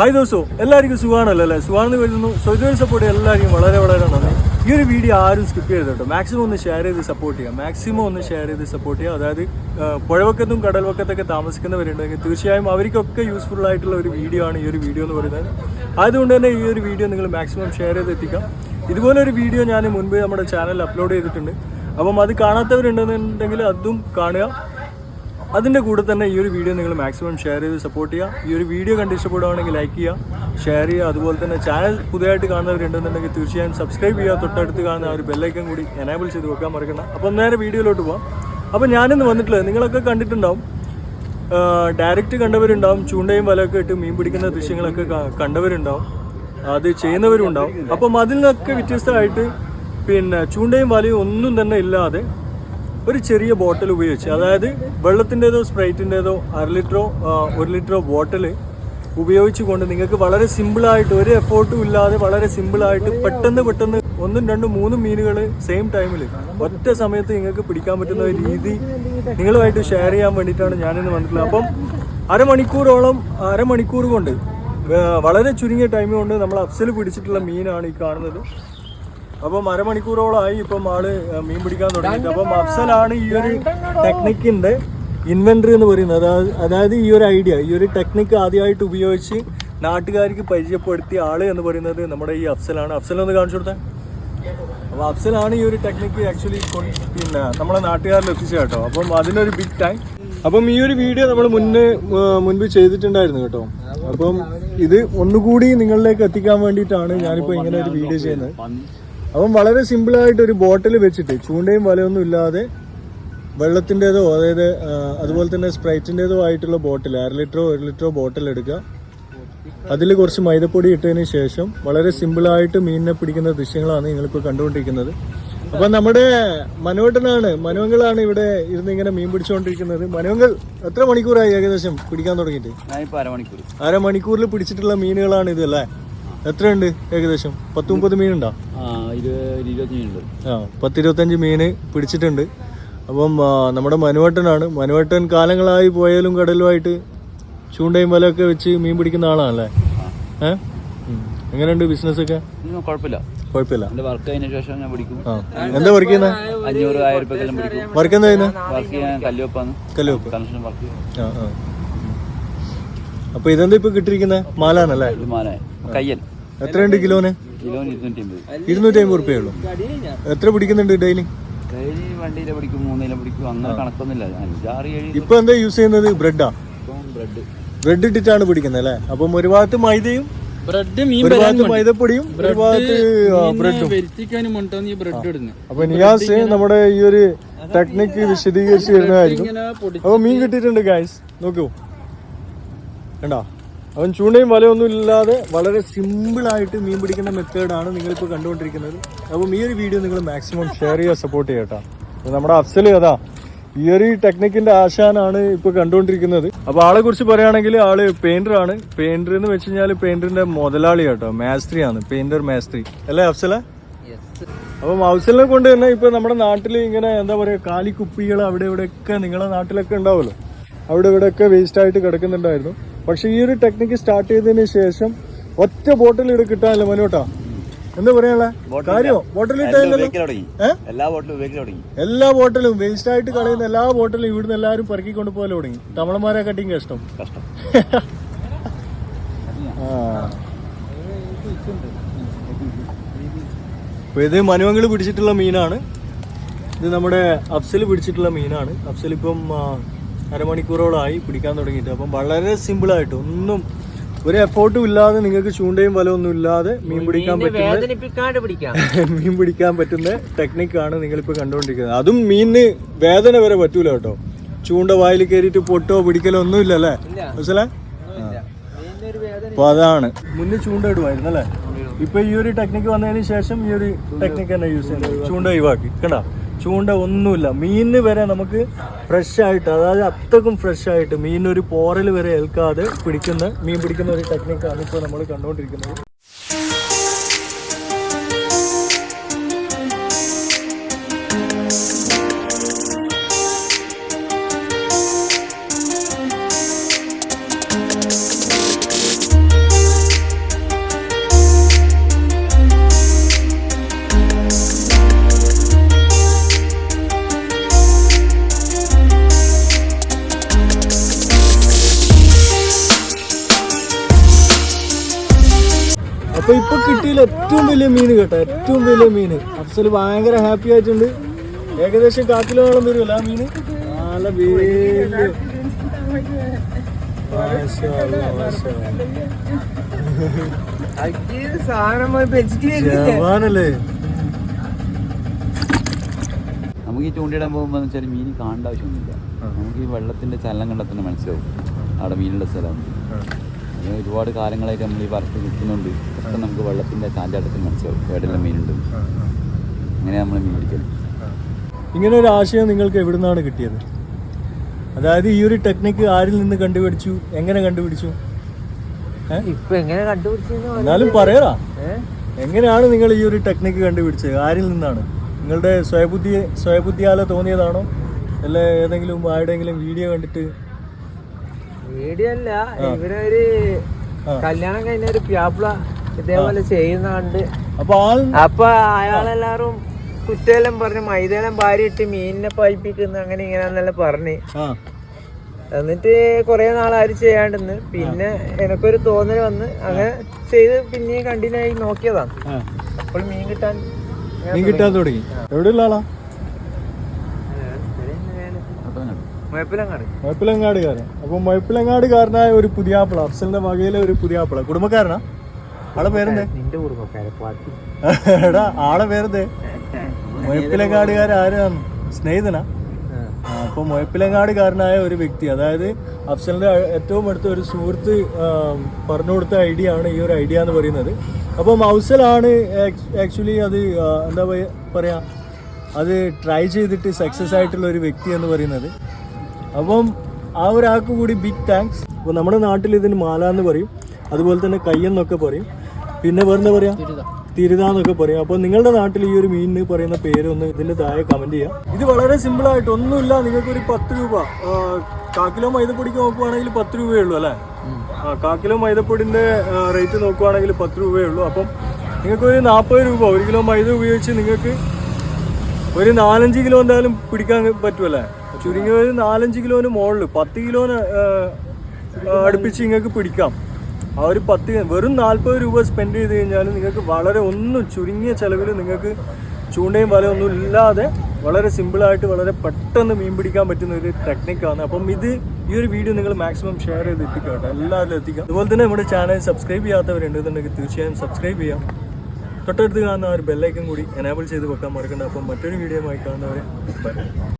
Hi ദോസോ എല്ലാവർക്കും സുഖമാണല്ലോ അല്ലേ? സുഖമാണെന്ന് വരുന്നു സോ സപ്പോർട്ട് എല്ലാവർക്കും വളരെ വളരെ നന്ദി. ഈ ഒരു വീഡിയോ ആരും സ്കിപ്പ് ചെയ്ത് കേട്ടോ. മാക്സിമം ഒന്ന് ഷെയർ ചെയ്ത് സപ്പോർട്ട് ചെയ്യുക. മാക്സിമം ഒന്ന് ഷെയർ ചെയ്ത് സപ്പോർട്ട് ചെയ്യുക. അതായത് പുഴവക്കത്തും കടൽവക്കത്തൊക്കെ താമസിക്കുന്നവരുണ്ടെങ്കിൽ തീർച്ചയായും അവർക്കൊക്കെ യൂസ്ഫുൾ ആയിട്ടുള്ള ഒരു വീഡിയോ ആണ് ഈ ഒരു വീഡിയോ എന്ന് പറയുന്നത്. അതുകൊണ്ട് തന്നെ ഈ ഒരു വീഡിയോ നിങ്ങൾ മാക്സിമം ഷെയർ ചെയ്ത് എത്തിക്കാം. ഇതുപോലെ ഒരു വീഡിയോ ഞാൻ മുൻപ് നമ്മുടെ ചാനലിൽ അപ്ലോഡ് ചെയ്തിട്ടുണ്ട്. അപ്പം അത് കാണാത്തവരുണ്ടെന്നുണ്ടെങ്കിൽ അതും കാണുക. അതിന്റെ കൂടെ തന്നെ ഈ ഒരു വീഡിയോ നിങ്ങൾ മാക്സിമം ഷെയർ ചെയ്ത് സപ്പോർട്ട് ചെയ്യുക. ഈ ഒരു വീഡിയോ കണ്ട് ഇഷ്ടപ്പെടുകയാണെങ്കിൽ ലൈക്ക് ചെയ്യുക ഷെയർ ചെയ്യുക. അതുപോലെ തന്നെ ചാനൽ പുതിയതായിട്ട് കാണുന്നവരുണ്ടെന്നുണ്ടെങ്കിൽ തീർച്ചയായും സബ്സ്ക്രൈബ് ചെയ്യുക. തൊട്ടടുത്ത് കാണുന്ന ആ ഒരു ബെല്ലൈക്കൻ കൂടി എനേബിൾ ചെയ്ത് വെക്കാൻ മറക്കണം അപ്പോൾ നേരെ വീഡിയോയിലോട്ട് പോകാം അപ്പോൾ ഞാനിന്ന് വന്നിട്ടുള്ളത് നിങ്ങളൊക്കെ കണ്ടിട്ടുണ്ടാവും. ഡയറക്റ്റ് കണ്ടവരുണ്ടാവും. ചൂണ്ടയും വലയൊക്കെ ഇട്ട് മീൻ പിടിക്കുന്ന ദൃശ്യങ്ങളൊക്കെ കണ്ടവരുണ്ടാവും. അത് ചെയ്യുന്നവരുണ്ടാവും. അപ്പം അതിൽ നിന്നൊക്കെ വ്യത്യസ്തമായിട്ട് പിന്നെ ചൂണ്ടയും വലയും ഒന്നും തന്നെ ഇല്ലാതെ ഒരു ചെറിയ ബോട്ടിൽ ഉപയോഗിച്ച് അതായത് വെള്ളത്തിന്റെതോ സ്പ്രൈറ്റിന്റെതോ അര ലിറ്ററോ ഒരു ലിറ്ററോ ബോട്ടിൽ ഉപയോഗിച്ചുകൊണ്ട് നിങ്ങൾക്ക് വളരെ സിമ്പിളായിട്ട് ഒരു എഫോർട്ടും ഇല്ലാതെ വളരെ സിമ്പിളായിട്ട് പെട്ടെന്ന് പെട്ടെന്ന് ഒന്നും രണ്ടും മൂന്നും മീനുകൾ സെയിം ടൈമിൽ ഒറ്റ സമയത്ത് നിങ്ങൾക്ക് പിടിക്കാൻ പറ്റുന്ന ഒരു രീതി നിങ്ങളുമായിട്ട് ഷെയർ ചെയ്യാൻ വേണ്ടിയിട്ടാണ് ഞാനിന്ന് വന്നിട്ടുള്ളത്. അപ്പം അരമണിക്കൂറോളം അരമണിക്കൂർ കൊണ്ട് വളരെ ചുരുങ്ങിയ ടൈം കൊണ്ട് നമ്മൾ അഫ്സൽ പിടിച്ചിട്ടുള്ള മീനാണ് ഈ കാണുന്നത്. അപ്പം അരമണിക്കൂറോളമായി ഇപ്പം ആൾ മീൻ പിടിക്കാൻ തുടങ്ങിയിട്ട്. അപ്പം അഫ്സലാണ് ഈ ഒരു ടെക്നിക്കിന്റെ ഇൻവെന്ററി എന്ന് പറയുന്നത്. അതായത് അതായത് ഈ ഒരു ഐഡിയ ഈ ഒരു ടെക്നിക്ക് ആദ്യമായിട്ട് ഉപയോഗിച്ച് നാട്ടുകാർക്ക് പരിചയപ്പെടുത്തിയ ആൾ എന്ന് പറയുന്നത് നമ്മുടെ ഈ അഫ്സലാണ്. അഫ്സൽ ഒന്ന് കാണിച്ചു കൊടുത്തേ. അപ്പോൾ അഫ്സലാണ് ഈ ഒരു ടെക്നിക്ക് ആക്ച്വലി പിന്നെ നമ്മളെ നാട്ടുകാരിൽ എത്തിച്ച കേട്ടോ. അപ്പം അതിനൊരു ബിഗ് ടൈം അപ്പം ഈ ഒരു വീഡിയോ നമ്മൾ മുന്നേ മുൻപ് ചെയ്തിട്ടുണ്ടായിരുന്നു കേട്ടോ. അപ്പം ഇത് ഒന്നുകൂടി നിങ്ങളിലേക്ക് എത്തിക്കാൻ വേണ്ടിയിട്ടാണ് ഞാനിപ്പോൾ ഇങ്ങനെ ഒരു വീഡിയോ ചെയ്യുന്നത്. അപ്പം വളരെ സിമ്പിളായിട്ട് ഒരു ബോട്ടിൽ വെച്ചിട്ട് ചൂണ്ടയും വലയൊന്നും ഇല്ലാതെ വെള്ളത്തിന്റെതോ അതായത് അതുപോലെ തന്നെ സ്പ്രൈറ്റിന്റെതോ ആയിട്ടുള്ള ബോട്ടിൽ അര ലിറ്ററോ ഒരു ലിറ്ററോ ബോട്ടിൽ എടുക്കുക. അതിൽ കുറച്ച് മൈദപ്പൊടി ഇട്ടതിന് ശേഷം വളരെ സിമ്പിളായിട്ട് മീനിനെ പിടിക്കുന്ന ദൃശ്യങ്ങളാണ് നിങ്ങളിപ്പോൾ കണ്ടുകൊണ്ടിരിക്കുന്നത്. അപ്പം നമ്മുടെ മനോട്ടനാണ് മനോങ്ങളാണ് ഇവിടെ ഇരുന്ന് ഇങ്ങനെ മീൻ പിടിച്ചുകൊണ്ടിരിക്കുന്നത്. മനോങ്ങൾ എത്ര മണിക്കൂറായി ഏകദേശം പിടിക്കാൻ തുടങ്ങിയിട്ട്? അരമണിക്കൂറിൽ പിടിച്ചിട്ടുള്ള മീനുകളാണ് ഇത് അല്ലേ? എത്രയുണ്ട് ഏകദേശം? പത്ത് മുപ്പത് മീനുണ്ടോ? ആ പത്ത് ഇരുപത്തഞ്ച് മീന് പിടിച്ചിട്ടുണ്ട്. അപ്പം നമ്മുടെ മനുവട്ടനാണ്. മനുവട്ടൻ കാലങ്ങളായി പോയാലും കടലുമായിട്ട് ചൂണ്ടയും വലയൊക്കെ വെച്ച് മീൻ പിടിക്കുന്ന ആളാണല്ലേ? ഏഹ് എങ്ങനെയുണ്ട് ബിസിനസ് ഒക്കെ കുഴപ്പമില്ല. കുഴപ്പമില്ല. എന്റെ വർക്ക് കഴിഞ്ഞ ശേഷം ഞാൻ പിടിക്കും. എന്താ വർക്ക് ചെയ്യുന്നത് അഞ്ഞൂറ് ആയിരം രൂപക്കെല്ലാം പിടിക്കും. വർക്ക് എന്താ വർക്ക് ചെയ്യാൻ കല്ലുവെപ്പ്. വർക്ക് അപ്പൊ ഇതെന്താ ഇപ്പൊ കിട്ടിയിരിക്കുന്നത് മാലാനല്ലേ ഇത് മാന കയ്യൽ. എത്രയുണ്ട് കിലോന്? കിലോന് ഇരുന്നൂറ്റി അമ്പത് ഇരുന്നൂറ്റി അമ്പത് റുപ്യേ ഉള്ളൂ എത്ര പിടിക്കുന്നുണ്ട് ഡെയിലി? ഡെയിലി വണ്ടിയിലെ പിടിക്കും മൂന്നിലെ പിടിക്കും അങ്ങനെ കണക്കൊന്നുമില്ല. അഞ്ചാറ് ഏഴ് ഇപ്പൊ എന്താ യൂസ് ചെയ്യുന്നത്? ബ്രെഡാ? ബ്രെഡ്. ബ്രെഡ് ഇട്ടിട്ടാണ് പിടിക്കുന്നത് അല്ലേ? അപ്പം ഒരു ഭാഗത്ത് മൈദയും ബ്രെഡ് മീൻ മൈദപ്പൊടിയും ഒരു ഭാഗത്ത് ബ്രെഡും. വരുത്തിക്കാനും ഈ ബ്രെഡ് ഇടുന്നത് അപ്പൊ നിയാസ് നമ്മുടെ ഈ ഒരു ടെക്നിക്ക് വിശദീകരിച്ച് തരുന്നതായിരിക്കും അപ്പൊ മീൻ കിട്ടിയിട്ടുണ്ട് ഗായ്സ് നോക്കൂ. കണ്ടോ? അവൻ ചൂണ്ടയും വലയൊന്നും ഇല്ലാതെ വളരെ സിമ്പിളായിട്ട് മീൻ പിടിക്കുന്ന മെത്തേഡാണ് നിങ്ങളിപ്പോൾ കണ്ടുകൊണ്ടിരിക്കുന്നത്. അപ്പം ഈ ഒരു വീഡിയോ നിങ്ങൾ മാക്സിമം ഷെയർ ചെയ്യുക സപ്പോർട്ട് ചെയ്യട്ടോ നമ്മുടെ അഫ്സൽ അതാ ഈ ഒരു ടെക്നിക്കിന്റെ ആശാനാണ് ഇപ്പൊ കണ്ടുകൊണ്ടിരിക്കുന്നത്. അപ്പൊ ആളെ കുറിച്ച് പറയുകയാണെങ്കിൽ ആൾ പെയിന്റർ ആണ്. പെയിന്റർ എന്ന് വെച്ച് കഴിഞ്ഞാൽ പെയിന്ററിന്റെ മുതലാളി കേട്ടോ മാസ്ത്രി ആണ്. പെയിന്റർ മാസ്ത്രി അല്ലേ അഫ്സല? അപ്പം അഫ്സലിനെ കൊണ്ട് തന്നെ ഇപ്പൊ നമ്മുടെ നാട്ടിൽ ഇങ്ങനെ എന്താ പറയുക കാലിക്കുപ്പികൾ അവിടെ ഇവിടെയൊക്കെ നിങ്ങളുടെ നാട്ടിലൊക്കെ ഉണ്ടാവുമല്ലോ. അവിടെ ഇവിടെയൊക്കെ വേസ്റ്റ് ആയിട്ട് കിടക്കുന്നുണ്ടായിരുന്നു. പക്ഷെ ഈ ഒരു ടെക്നിക്ക് സ്റ്റാർട്ട് ചെയ്തതിന് ശേഷം ഒറ്റ ബോട്ടിൽ ഇട കിട്ടാനല്ലോ മനോട്ടാ. എന്താ പറയാനുള്ള? കാര്യോ? എല്ലാ ബോട്ടിലും വേസ്റ്റ് ആയിട്ട് കളയുന്ന എല്ലാ ബോട്ടിലും ഇവിടുന്ന് എല്ലാവരും പെറുക്കി കൊണ്ടുപോലെ തുടങ്ങി. തമിഴന്മാരെ കട്ടിങ് കഷ്ടം. അപ്പൊ ഇത് മനുവങ്ങൾ പിടിച്ചിട്ടുള്ള മീനാണ്. ഇത് നമ്മുടെ അഫ്സൽ പിടിച്ചിട്ടുള്ള മീനാണ്. അഫ്സൽ ഇപ്പം അരമണിക്കൂറോളമായി പിടിക്കാൻ തുടങ്ങിയിട്ട്. അപ്പം വളരെ സിമ്പിളായിട്ട് ഒന്നും ഒരു എഫോർട്ടും ഇല്ലാതെ നിങ്ങൾക്ക് ചൂണ്ടയും വലമൊന്നും ഇല്ലാതെ മീൻ പിടിക്കാൻ പറ്റുന്ന മീൻ പിടിക്കാൻ പറ്റുന്ന ടെക്നിക്കാണ് നിങ്ങളിപ്പോൾ കണ്ടുകൊണ്ടിരിക്കുന്നത് അതും മീനിന് വേദന വരെ പറ്റൂല കേട്ടോ. ചൂണ്ട വായിൽ കയറിയിട്ട് പൊട്ടോ പിടിക്കലോ ഒന്നും ഇല്ലല്ലേ മനസ്സിലെ? അപ്പൊ അതാണ്. മുന്നേ ചൂണ്ട ഇടുമായിരുന്നു അല്ലേ? ഇപ്പൊ ഈ ഒരു ടെക്നിക്ക് വന്നതിന് ശേഷം ഈ ഒരു ടെക്നിക്ക് തന്നെ യൂസ് ചെയ്യുന്നത്. ചൂണ്ട ഒഴിവാക്കി. കണ്ട? ചൂണ്ട ഒന്നുമില്ല. മീനിന് വരെ നമുക്ക് ഫ്രഷ് ആയിട്ട് അതായത് അത്രക്കും ഫ്രഷ് ആയിട്ട് മീനൊരു പോറൽ വരെ ഏൽക്കാതെ പിടിക്കുന്ന മീൻ പിടിക്കുന്ന ഒരു ടെക്നിക്കാണ് ഇപ്പോൾ നമ്മൾ കണ്ടുകൊണ്ടിരിക്കുന്നത്. അപ്പൊ ഇപ്പൊ കിട്ടിയില്ല ഏറ്റവും വലിയ മീൻ കേട്ടോ ഏറ്റവും വലിയ മീൻ. അഫ്സൽ ഭയങ്കര ഹാപ്പി ആയിട്ടുണ്ട്. ഏകദേശം കാക്കിലോളം വരുമല്ലോ ആ മീന് നല്ല വലിയ ജവാനല്ലേ? നമുക്ക് ഈ ചൂണ്ടിയിടാൻ പോകുമ്പോൾ വെച്ചാൽ മീൻ കാണേണ്ട ആവശ്യമൊന്നുമില്ല. നമുക്ക് ഈ വെള്ളത്തിന്റെ ചലനം കണ്ടെത്തന്നെ തന്നെ മനസ്സിലാവും. അവിടെ മീനുള്ള സ്ഥലം. അങ്ങനെ ഒരുപാട് കാലങ്ങളായിട്ട് നമ്മൾ ഈ വറുത്ത് നിൽക്കുന്നുണ്ട് പെട്ടെന്ന് നമുക്ക് വെള്ളത്തിന്റെ ചാഞ്ചാട്ടത്തിൽ മനസ്സിലാവും. എവിടെയെല്ലാം മീനുണ്ട്. അങ്ങനെ നമ്മൾ മീൻ പിടിക്കുന്നത് ഇങ്ങനെ ഒരു ആശയം നിങ്ങൾക്ക് എവിടെ നിന്നാണ് കിട്ടിയത്? അതായത് ഈ ഒരു ടെക്നിക്ക് ആരിൽ നിന്ന് കണ്ടുപിടിച്ചു? എങ്ങനെ കണ്ടുപിടിച്ചു? ഇപ്പൊ എങ്ങനെ കണ്ടുപിടിച്ചു എന്നാലും പറയറാ എങ്ങനെയാണ് നിങ്ങൾ ഈ ഒരു ടെക്നിക്ക് കണ്ടുപിടിച്ചത്? ആരിൽ നിന്നാണ്? നിങ്ങളുടെ സ്വയബുദ്ധി സ്വയബുദ്ധിയാലോ തോന്നിയതാണോ? അല്ല ഏതെങ്കിലും ആരുടെയെങ്കിലും വീഡിയോ കണ്ടിട്ട് വീഡിയോ അല്ല. കല്യാണം കഴിഞ്ഞ ഒരു പ്യാപ്ല ഇതേപോലെ ചെയ്യുന്ന കണ്ട് അപ്പൊ അയാളെല്ലാരും കുറ്റയെല്ലാം പറഞ്ഞു മൈദയെല്ലാം ഭാര്യയിട്ട് മീനിനെ പായിപ്പിക്കുന്നു അങ്ങനെ ഇങ്ങനെന്നെല്ലാം പറഞ്ഞ്. എന്നിട്ട് കുറെ നാളാരും ചെയ്യാണ്ടിന്ന്. ചെയ്യാണ്ടെന്ന് പിന്നെ എനക്കൊരു തോന്നൽ വന്ന് അങ്ങനെ ചെയ്ത് പിന്നെ കണ്ടിന്യൂ ആയി നോക്കിയതാണ് അപ്പോൾ മീൻ കിട്ടാൻ മീൻ കിട്ടാൻ തുടങ്ങി. എവിടെയുള്ള ആളാ? മുഴപ്പിലങ്ങാട് മൊയപ്പിലങ്ങാടുകാരൻ. അപ്പൊ മൊയപ്പിലങ്ങാടുകാരനായ ഒരു പുതിയാപ്പിള അഫ്സലിന്റെ വകയിലെ ഒരു പുതിയ പുതിയാപ്പിള. കുടുംബക്കാരനാ? ആളെ പേരെന്തേ? എടാ ആളെ പേരെന്തേ? മൊയപ്പിലങ്ങാടുകാരൻ ആരാണ്? സ്നേഹിതനാ? അപ്പോൾ അപ്പൊ മൊയപ്പിലങ്ങാടുകാരനായ ഒരു വ്യക്തി അതായത് അഫ്സലിന്റെ ഏറ്റവും അടുത്ത ഒരു സുഹൃത്ത് പറഞ്ഞു കൊടുത്ത ഐഡിയ ആണ് ഈ ഒരു ഐഡിയ എന്ന് പറയുന്നത്. അപ്പം അഫ്സലാണ് ആക്ച്വലി അത് എന്താ പറയാ അത് ട്രൈ ചെയ്തിട്ട് സക്സസ് ആയിട്ടുള്ള ഒരു വ്യക്തി എന്ന് പറയുന്നത്. അപ്പം ആ ഒരാൾക്ക് കൂടി ബിഗ് താങ്ക്സ് അപ്പോൾ നമ്മുടെ നാട്ടിൽ ഇതിന് മാല എന്ന് പറയും. അതുപോലെ തന്നെ കയ്യെന്നൊക്കെ പറയും. പിന്നെ വേറെന്താ പറയാ? തിരുത. എന്നൊക്കെ പറയും. അപ്പോൾ നിങ്ങളുടെ നാട്ടിൽ ഈ ഒരു മീനിന് പറയുന്ന പേര് ഒന്ന് ഇതിന്റെ താഴെ കമന്റ് ചെയ്യാം. ഇത് വളരെ സിമ്പിൾ ആയിട്ട് ഒന്നുമില്ല. നിങ്ങൾക്ക് ഒരു പത്ത് രൂപ. കാക്കിലോ മൈദപ്പൊടിക്ക് നോക്കുവാണെങ്കിൽ പത്ത് രൂപയേ ഉള്ളൂ അല്ലേ? ആ കാക്കിലോ മൈദപ്പൊടിന്റെ റേറ്റ് നോക്കുവാണെങ്കിൽ പത്ത് രൂപയേ ഉള്ളൂ. അപ്പം നിങ്ങൾക്ക് ഒരു നാൽപ്പത് രൂപ ഒരു കിലോ മൈദ ഉപയോഗിച്ച് നിങ്ങൾക്ക് ഒരു നാലഞ്ച് കിലോ എന്തായാലും പിടിക്കാൻ പറ്റുമല്ലേ ചുരുങ്ങിയ ഒരു നാലഞ്ച് കിലോന് മുകളിൽ പത്ത് കിലോന് അടുപ്പിച്ച് നിങ്ങൾക്ക് പിടിക്കാം. ആ ഒരു പത്ത് വെറും നാൽപ്പത് രൂപ സ്പെൻഡ് ചെയ്ത് കഴിഞ്ഞാൽ നിങ്ങൾക്ക് വളരെ ഒന്നും ചുരുങ്ങിയ ചിലവിൽ നിങ്ങൾക്ക് ചൂണ്ടയും വലയൊന്നും ഇല്ലാതെ വളരെ സിമ്പിളായിട്ട് വളരെ പെട്ടെന്ന് മീൻ പിടിക്കാൻ പറ്റുന്ന ഒരു ടെക്നിക്കാണ് അപ്പം ഇത് ഈ ഒരു വീഡിയോ നിങ്ങൾ മാക്സിമം ഷെയർ ചെയ്ത് എത്തിക്കാം കേട്ടോ എല്ലാവരും എത്തിക്കാം. അതുപോലെ തന്നെ നമ്മുടെ ചാനൽ സബ്സ്ക്രൈബ് ചെയ്യാത്തവരുണ്ടെന്നുണ്ടെങ്കിൽ തീർച്ചയായും സബ്സ്ക്രൈബ് ചെയ്യാം. തൊട്ടടുത്ത് കാണുന്ന ആ ഒരു ബെല്ലൈക്കൻ കൂടി എനേബിൾ ചെയ്ത് വെക്കാൻ മറക്കണ്ട. അപ്പം മറ്റൊരു വീഡിയോ ആയി കാണുന്നവരെ